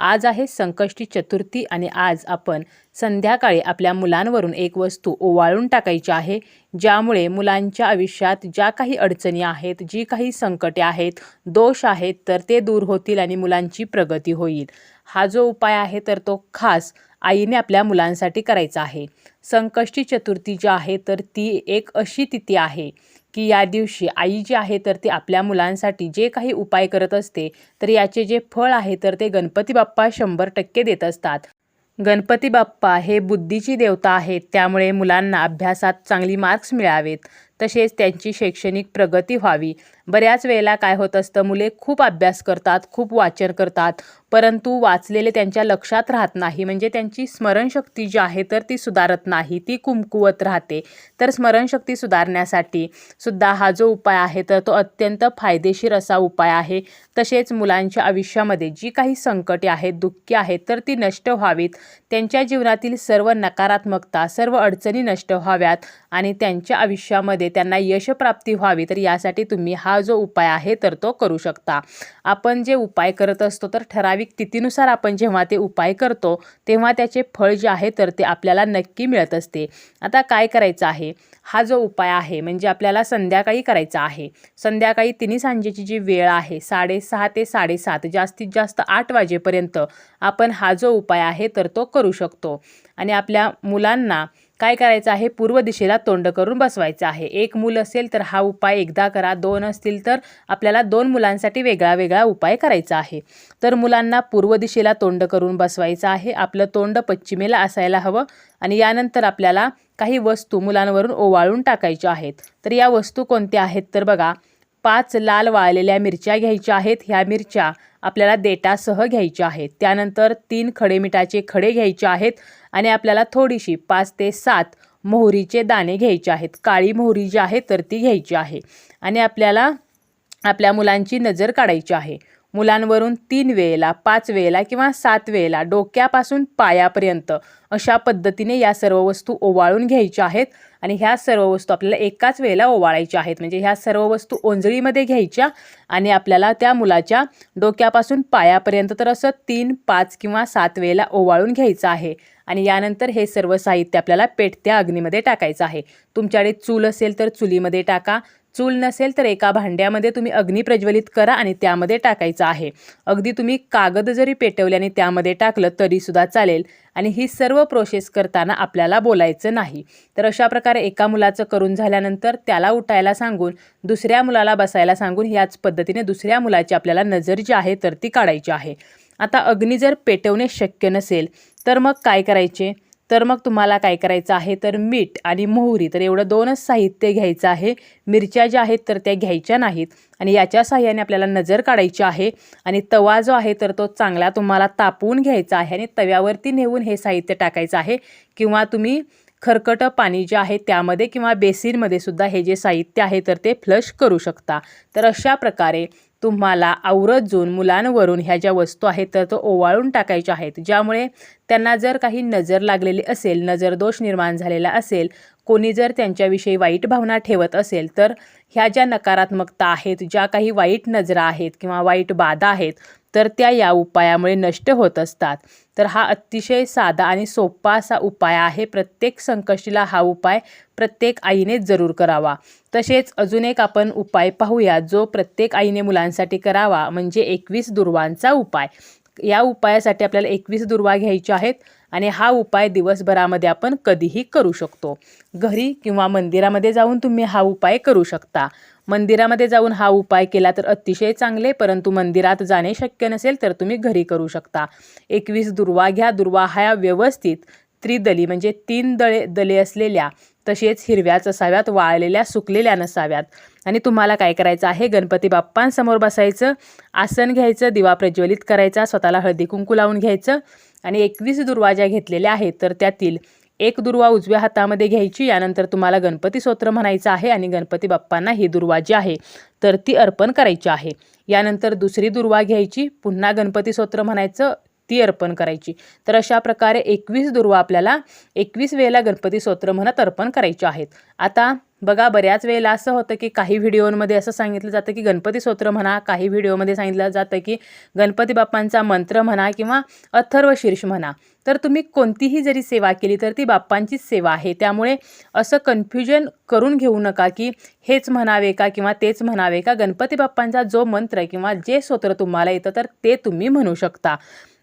आज आहे संकष्टी चतुर्थी आणि आज आपण संध्याकाळी आपल्या मुलांवरून एक वस्तू ओवाळून टाकायची आहे ज्यामुळे मुलांच्या आयुष्यात ज्या काही अडचणी आहेत जी काही संकटे आहेत दोष आहेत तर ते दूर होतील आणि मुलांची प्रगती होईल. हा जो उपाय आहे तर तो खास आईने आपल्या मुलांसाठी करायचा आहे. संकष्टी चतुर्थी जी आहे तर ती एक अशी तिथी आहे की या दिवशी आई जी आहे तर ती आपल्या मुलांसाठी जे काही उपाय करत असते तर याचे जे फळ आहे तर ते गणपती बाप्पा शंभर टक्के देत असतात. गणपती बाप्पा हे बुद्धीची देवता आहेत त्यामुळे मुलांना अभ्यासात चांगली मार्क्स मिळावेत. तसेच त्यांची शैक्षणिक प्रगती व्हावी. बऱ्याच वेळेला काय होत असतं मुले खूप अभ्यास करतात खूप वाचन करतात परंतु वाचलेले त्यांच्या लक्षात राहत नाही. म्हणजे त्यांची स्मरणशक्ती जी आहे तर ती सुधारत नाही. ती कुमकुवत राहते. तर स्मरणशक्ती सुधारण्यासाठी सुद्धा हा जो उपाय आहे तर तो अत्यंत फायदेशीर असा उपाय आहे. तसेच मुलांच्या आयुष्यामध्ये जी काही संकटे आहेत दुःखे आहेत तर ती नष्ट व्हावीत. त्यांच्या जीवनातील सर्व नकारात्मकता सर्व अडचणी नष्ट व्हाव्यात आणि त्यांच्या आयुष्यामध्ये त्यांना यशप्राप्ती व्हावी. तर यासाठी तुम्ही हा जो उपाय आहे तर तो करू शकता. आपण जे उपाय करत असतो तर ठराविक तिथीनुसार आपण जेव्हा ते उपाय करतो तेव्हा त्याचे फळ जे आहे तर ते आपल्याला नक्की मिळत असते. आता काय करायचं आहे? हा जो उपाय आहे म्हणजे आपल्याला संध्याकाळी करायचा आहे. संध्याकाळी तिन्ही सांजेची जी वेळ आहे साडेसहा ते साडेसात जास्तीत जास्त आठ वाजेपर्यंत आपण हा जो उपाय आहे तर तो करू शकतो. आणि आपल्या मुलांना काय करायचं आहे? पूर्व दिशेला तोंड करून बसवायचं आहे. एक मूल असेल तर हा उपाय एकदा करा. दोन असतील तर आपल्याला दोन मुलांसाठी वेगळा वेगळा उपाय करायचा आहे. तर मुलांना पूर्व दिशेला तोंड करून बसवायचं आहे. आपलं तोंड पश्चिमेला असायला हवं आणि यानंतर आपल्याला काही वस्तू मुलांवरून ओवाळून टाकायच्या आहेत. तर या वस्तू कोणत्या आहेत? तर बघा पाच लाल वाळलेल्या मिरच्या घ्यायच्या आहेत. ह्या मिरच्या आपल्याला देटासह घ्यायच्या आहेत. त्यानंतर तीन खडे मिठाचे खडे घ्यायचे आहेत आणि आपल्याला थोडीशी पाच ते सात मोहरीचे दाणे घ्यायचे आहेत. काळी मोहरी जी आहे तर ती घ्यायची आहे. आणि आपल्याला आपल्या मुलांची नजर काढायची आहे. मुलांवरून तीन वेळेला पाच वेळेला किंवा सात वेळेला डोक्यापासून पायापर्यंत अशा पद्धतीने या सर्व वस्तू ओवाळून घ्यायच्या आहेत. आणि ह्या सर्व वस्तू आपल्याला एकाच वेळेला ओवाळायच्या आहेत. म्हणजे ह्या सर्व वस्तू ओंजळीमध्ये घ्यायच्या आणि आपल्याला त्या मुलाच्या डोक्यापासून पायापर्यंत तर असं तीन पाच किंवा सात वेळेला ओवाळून घ्यायचं आहे. आणि यानंतर हे सर्व साहित्य आपल्याला पेटत्या अग्नीमध्ये टाकायचं आहे. तुमच्याकडे चूल असेल तर चुलीमध्ये टाका. चूल नसेल तर एका भांड्यामध्ये तुम्ही अग्नी प्रज्वलित करा आणि त्यामध्ये टाकायचं आहे. अगदी तुम्ही कागद जरी पेटवल्याने त्यामध्ये टाकलं तरीसुद्धा चालेल. आणि ही सर्व प्रोसेस करताना आपल्याला बोलायचं नाही. तर अशा प्रकारे एका मुलाचं करून झाल्यानंतर त्याला उठायला सांगून दुसऱ्या मुलाला बसायला सांगून याच पद्धतीने दुसऱ्या मुलाची आपल्याला नजर जी आहे तर ती काढायची आहे. आता अग्नी जर पेटवणे शक्य नसेल तर मग काय करायचे? तर मग तुम्हाला काय करायचं आहे? तर मीठ आणि मोहरी तर एवढं दोनच साहित्य घ्यायचं आहे. मिरच्या ज्या आहेत तर त्या घ्यायच्या नाहीत. आणि याच्या साह्याने आपल्याला नजर काढायची आहे. आणि तवा जो आहे तर तो चांगला तुम्हाला तापवून घ्यायचा आहे. आणि तव्यावरती नेऊन हे साहित्य टाकायचं आहे. किंवा तुम्ही खरकटं पाणी जे आहे त्यामध्ये किंवा बेसिनमध्ये सुद्धा हे जे साहित्य आहे तर ते फ्लश करू शकता. तर अशा प्रकारे तुम्हाला आवरजून मुलांवरून ह्या ज्या वस्तू आहेत तर तो ओवाळून टाकायच्या आहेत. ज्यामुळे त्यांना जर काही नजर लागलेली असेल नजर दोष निर्माण झालेला असेल कोणी जर त्यांच्याविषयी वाईट भावना ठेवत असेल तर ह्या ज्या नकारात्मकता आहेत ज्या काही वाईट नजरा आहेत किंवा वाईट बाधा आहेत तर त्या या उपायामुळे नष्ट होत असतात. तर हा अतिशय साधा आणि सोपा असा उपाय आहे. प्रत्येक संकष्टीला हा उपाय प्रत्येक आईने जरूर करावा. तसेच अजून एक आपण उपाय पाहूया जो प्रत्येक आईने मुलांसाठी करावा म्हणजे एकवीस दुर्वांचा उपाय. या उपायासाठी आपल्याला एकवीस दुर्वा घ्यायच्या आहेत. आणि हा उपाय दिवसभरामध्ये आपण कधीही करू शकतो. घरी किंवा मंदिरामध्ये जाऊन तुम्ही हा उपाय करू शकता. मंदिरामध्ये जाऊन हा उपाय केला तर अतिशय चांगले परंतु मंदिरात जाणे शक्य नसेल तर तुम्ही घरी करू शकता. एकवीस दुर्वा घ्या दुर्वा ह्या व्यवस्थित. त्रिदली म्हणजे तीन दळे दले असलेल्या तसेच हिरव्याच असाव्यात वाळलेल्या सुकलेल्या नसाव्यात. आणि तुम्हाला काय करायचं आहे? गणपती बाप्पांसमोर बसायचं आसन घ्यायचं दिवा प्रज्वलित करायचा स्वतःला हळदी कुंकू लावून घ्यायचं. आणि एकवीस दुर्वाज्या घेतलेल्या आहेत तर त्यातील एक दुर्वा उजव्या हातामध्ये घ्यायची. यानंतर तुम्हाला गणपती स्तोत्र म्हणायचं आहे आणि गणपती बाप्पांना ही दुर्वा जी आहे तर ती अर्पण करायची आहे. यानंतर दुसरी दुर्वा घ्यायची. पुन्हा गणपती स्तोत्र म्हणायचं. ती अर्पण करायची. तर अशा प्रकारे एकवीस दुर्वा आपल्याला एकवीस वेळेला गणपती स्तोत्र म्हणत अर्पण करायचे आहेत. आता बघा बऱ्याच वेळेला असं होतं की काही व्हिडिओमध्ये असं सांगितलं जातं की गणपती स्तोत्र म्हणा काही व्हिडिओमध्ये सांगितलं जातं की गणपती बाप्पांचा मंत्र म्हणा किंवा अथर्व शीर्ष म्हणा. तर तुम्ही कोणतीही जरी सेवा केली तर ती बाप्पांचीच सेवा आहे. त्यामुळे असं कन्फ्युजन करून घेऊ नका की हेच म्हणावे का किंवा तेच म्हणावे का. गणपती बाप्पांचा जो मंत्र किंवा जे स्तोत्र तुम्हाला येतं तर ते तुम्ही म्हणू शकता.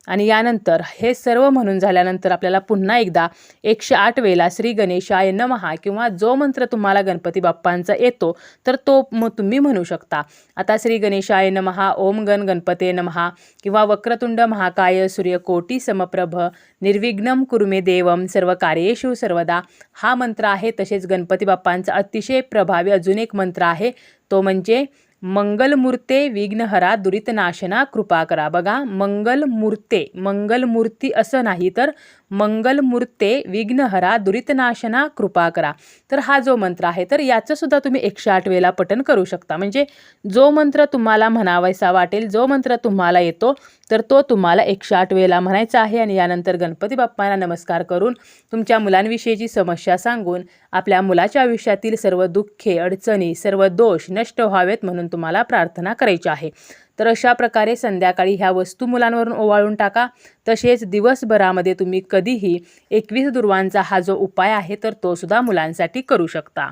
आणि यानंतर हे सर्व म्हणून झाल्यानंतर आपल्याला पुन्हा एकदा एकशे आठ वेळेला श्री गणेशाय नमहा किंवा जो मंत्र तुम्हाला गणपती बाप्पांचा येतो तर तो मग तुम्ही म्हणू शकता. आता श्री गणेशाय नमहा ओम गण गणपते नमहा किंवा वक्रतुंड महाकाय सूर्यकोटी समप्रभ निर्विघ्नम कुरुमे देवम सर्व कार्येशु सर्वदा. हा मंत्र आहे तसेच गणपती बाप्पांचा अतिशय प्रभावी अजून एक मंत्र आहे तो म्हणजे मंगलमूर्ते विघ्नहरा दुरितनाशना कृपा करा. बघा मंगलमूर्ते मंगलमूर्ती असं नाही तर मंगलमूर्ते विघ्नहरा दुरितनाशना कृपा करा. तर हा जो मंत्र आहे तर याचंसुद्धा तुम्ही एकशे आठ वेळेला पठन करू शकता. म्हणजे जो मंत्र तुम्हाला म्हणावायचा वाटेल जो मंत्र तुम्हाला येतो तर तो तुम्हाला एकशे आठ वेळेला म्हणायचा आहे. आणि यानंतर गणपती बाप्पांना नमस्कार करून तुमच्या मुलांविषयीची समस्या सांगून आपल्या मुलाच्या आयुष्यातील सर्व दुःखे अडचणी सर्व दोष नष्ट व्हावेत म्हणून तुम्हाला प्रार्थना करायची आहे. तर अशा प्रकारे संध्याकाळी ह्या वस्तू मुलांवरून ओवाळून टाका. तसेच दिवसभरामध्ये तुम्ही कधीही एकवीस दुर्वांचा हा जो उपाय आहे तर तो सुद्धा मुलांसाठी करू शकता.